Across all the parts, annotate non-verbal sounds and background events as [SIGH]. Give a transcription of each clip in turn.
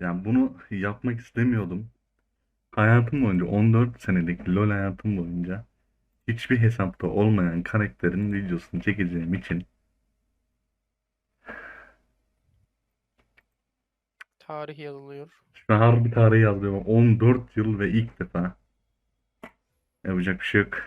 Yani bunu yapmak istemiyordum. Hayatım boyunca 14 senelik LoL hayatım boyunca hiçbir hesapta olmayan karakterin videosunu çekeceğim için Tarih yazılıyor. şu an harbi tarihi yazıyorum. 14 yıl ve ilk defa yapacak bir şey yok.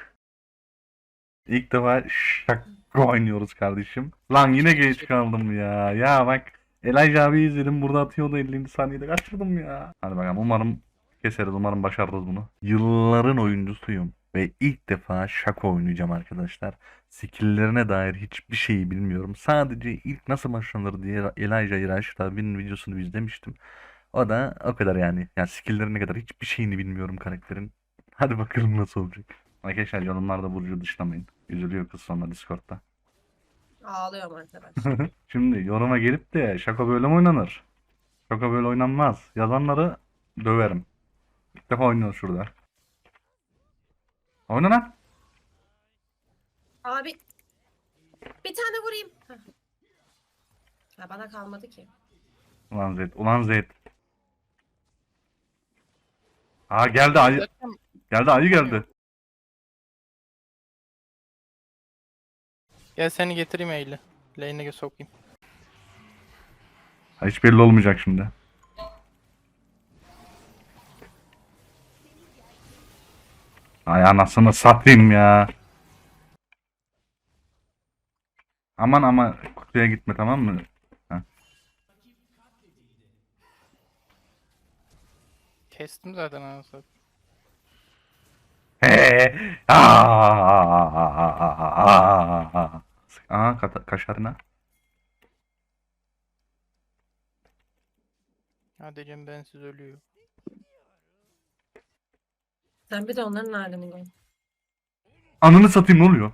İlk defa şaka oynuyoruz kardeşim. Lan yine geç kaldım ya. Ya bak Elijah abi izledim burada atıyordu 50. saniyede kaçırdım ya. Hadi bakalım umarım keseriz umarım başarırız bunu. Yılların oyuncusuyum ve ilk defa şaka oynayacağım arkadaşlar. Skill'lerine dair hiçbir şeyi bilmiyorum. Sadece ilk nasıl başlanır diye Elijah Irash abinin videosunu izlemiştim. O da o kadar yani. Yani skill'lerine kadar hiçbir şeyini bilmiyorum karakterin. Hadi bakalım nasıl olacak. Arkadaşlar yorumlarda Burcu dışlamayın. Üzülüyor kız sonra Discord'da. Ağlıyorum arkadaş. Şimdi yoruma gelip de şaka böyle mi oynanır? Şaka böyle oynanmaz. Yazanları döverim. İlk defa oynuyoruz şurada. Oyna lan. Abi bir tane vurayım. Ha, bana kalmadı ki. Ulan Zed. Ulan Zed. Aa geldi ayı. Geldi ayı geldi. Gel seni getireyim eyle. Lane'e sokayım. Ha, hiç belli olmayacak şimdi. Ay anasını satayım ya. Aman ama kutuya gitme tamam mı? Kestim zaten anasını. He. [LAUGHS] Aa, Kata- kaşarına. Hadi Cem bensiz ölüyor. Sen bir de onların halini gör. Ananı satayım ne oluyor?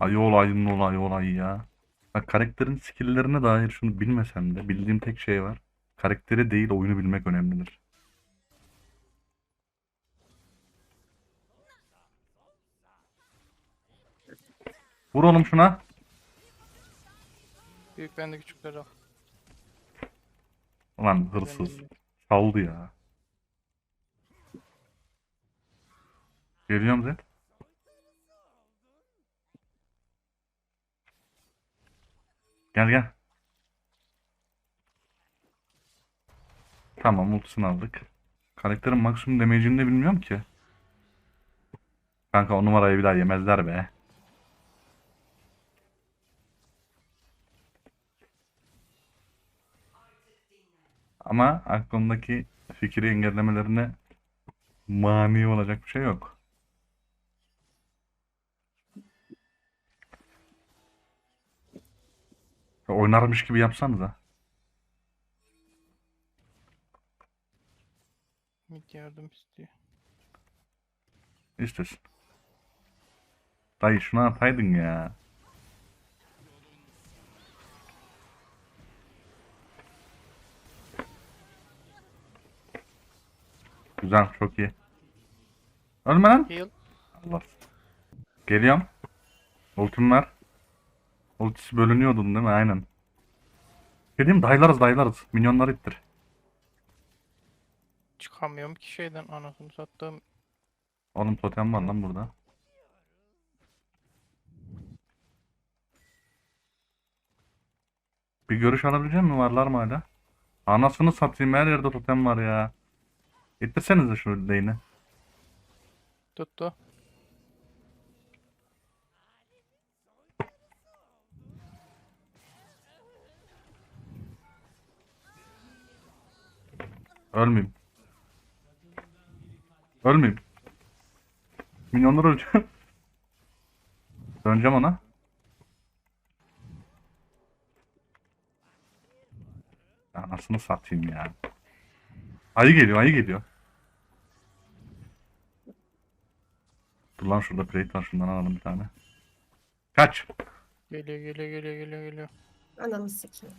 Ay olay ne olay olay ya. Bak karakterin skill'lerine dair şunu bilmesem de bildiğim tek şey var. Karakteri değil oyunu bilmek önemlidir. Vur oğlum şuna. Büyük bende küçükleri al. Ulan hırsız. Ben- Çaldı ya. Geliyorum Zed. Gel gel. Tamam ultisini aldık. Karakterin maksimum damage'ini de bilmiyorum ki. Kanka o numarayı bir daha yemezler be. Ama aklımdaki fikri engellemelerine mani olacak bir şey yok. Oynarmış gibi yapsanıza. Mid yardım istiyor. İstesin. Dayı şunu ataydın ya. Güzel, çok iyi. Ölme lan. Heal. Allah. Geliyorum. Ultim var. Ultisi bölünüyordun değil mi? Aynen. Dedim daylarız daylarız. Minyonlar ittir. Çıkamıyorum ki şeyden anasını sattığım. Oğlum totem var lan burada. Bir görüş alabilecek mi? Varlar mı hala? Anasını satayım her yerde totem var ya. İttirsenize şu lane'i. Tuttu. Ölmeyeyim. Ölmeyeyim. Minyonlar öleceğim. [LAUGHS] Döneceğim ona. Anasını satayım ya. Ayı geliyor, ayı geliyor. Dur lan şurada plate var şundan alalım bir tane. Kaç. Geliyor geliyor geliyor geliyor geliyor. Ananı sikeyim.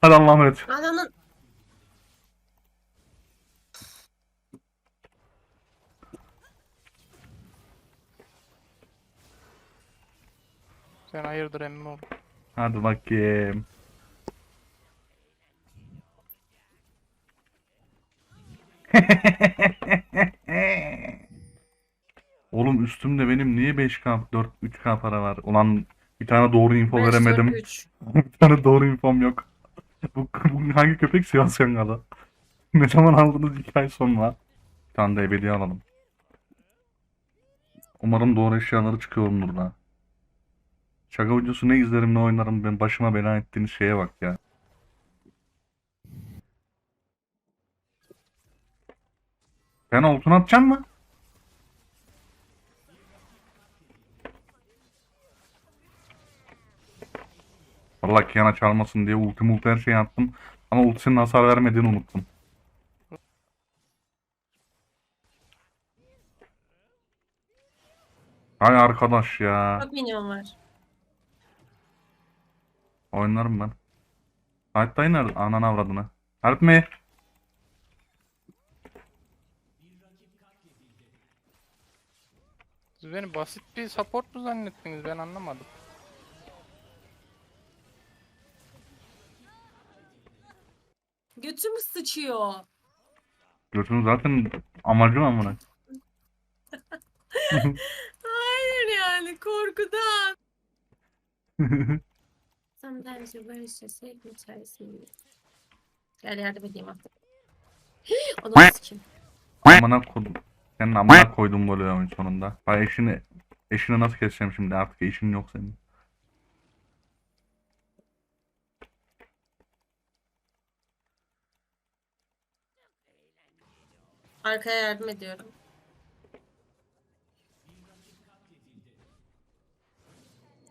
Hadi Allah'a emanet. Ananın... Sen hayırdır emmi oğlum. Hadi bakayım. [LAUGHS] Oğlum üstümde benim niye 5K 4 3K para var? Ulan bir tane doğru info Beş, dört, veremedim. üç. [LAUGHS] bir tane doğru infom yok. Bu, bu hangi köpek Sivas Yangalı? ne zaman aldınız 2 ay sonra? Bir tane de ebedi alalım. Umarım doğru eşyaları çıkıyorumdur da. Şaka videosu ne izlerim ne oynarım ben başıma bela ettiğiniz şeye bak ya. Ben altın atacağım mı? Vallahi Kiana çalmasın diye ulti multi her şeyi attım. Ama ultisinin hasar vermediğini unuttum. Hay arkadaş ya. Çok minyon var. Oynarım ben. Hayattayım nerede? Ananı avradını. Help me. Siz beni basit bir support mu zannettiniz? Ben anlamadım. Götüm sıçıyor. Götünü zaten amacım amına. [LAUGHS] [LAUGHS] Hayır yani korkudan. [LAUGHS] Sometimes you wear your hypnotize me. Gel yardım edeyim artık. [GASPS] Onu sikeyim. amına koydum. Senin amına koydum böyle oyun sonunda. Hay eşini eşini nasıl keseceğim şimdi artık eşin yok senin. Arkaya yardım ediyorum.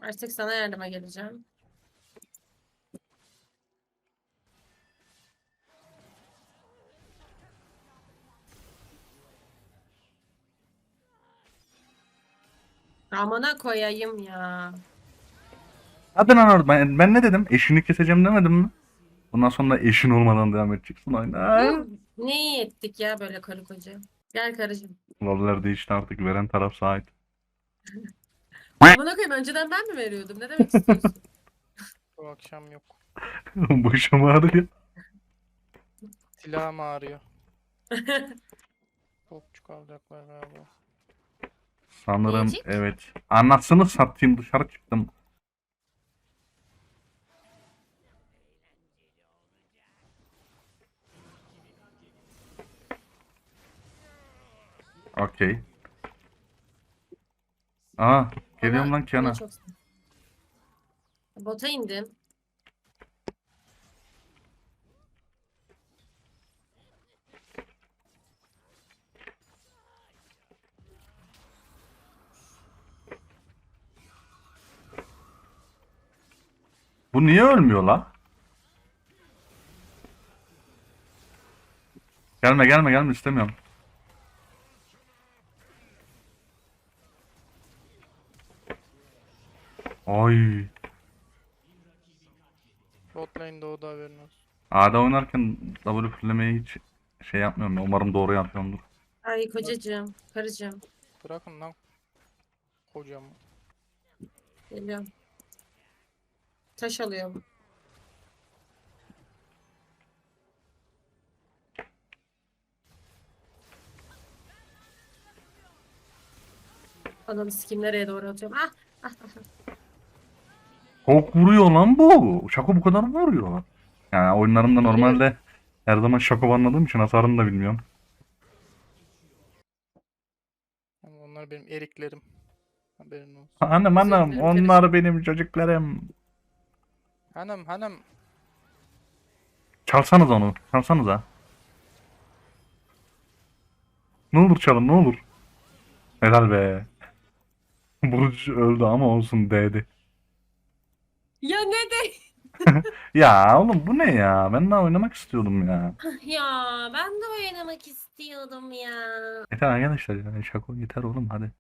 Artık sana yardıma geleceğim. Amına koyayım ya. Hadi lan orada ben, ben ne dedim? Eşini keseceğim demedim mi? Bundan sonra eşin olmadan devam edeceksin oyuna. Ne iyi ettik ya böyle karı koca. Gel karıcığım. Roller değişti artık veren taraf sahip. [LAUGHS] Amına koyayım önceden ben mi veriyordum? Ne demek istiyorsun? [LAUGHS] Bu akşam yok. [LAUGHS] Başım ağrıyor. Silahım ağrıyor. Topçuk alacaklar galiba. Sanırım Yiyecek? evet. Anasını satayım dışarı çıktım. Okey. Aa, geliyorum Ama lan çok- Bota indim. Bu niye ölmüyor la? Gelme gelme gelme istemiyorum. Ay. Bot lane doğdu haberin olsun. A'da oynarken W fullemeyi hiç şey yapmıyorum. ya. Umarım doğru yapıyorumdur. Ay kocacığım, karıcığım. Bırakın lan. Kocamı. Geliyorum. Taş alıyorum. Ananı sikim nereye doğru atıyorum. Ah! ah, ah, ah. Çok vuruyor lan bu. Şako bu kadar mı vuruyor? Yani oyunlarımda normalde her zaman şako anladığım için hasarını da bilmiyorum. Onlar benim eriklerim. Haberin olsun. Hanım hanım dilerim, onlar benim çocuklarım. Hanım hanım. Çalsanız onu. Çalsanıza. Ne olur çalın ne olur. Helal be. [LAUGHS] Burcu öldü ama olsun değdi. Ya ne de? [LAUGHS] Ya oğlum bu ne ya? Ben daha oynamak istiyordum ya. Ya ben de oynamak istiyordum ya. Yeter arkadaşlar ya. Şako yeter oğlum hadi.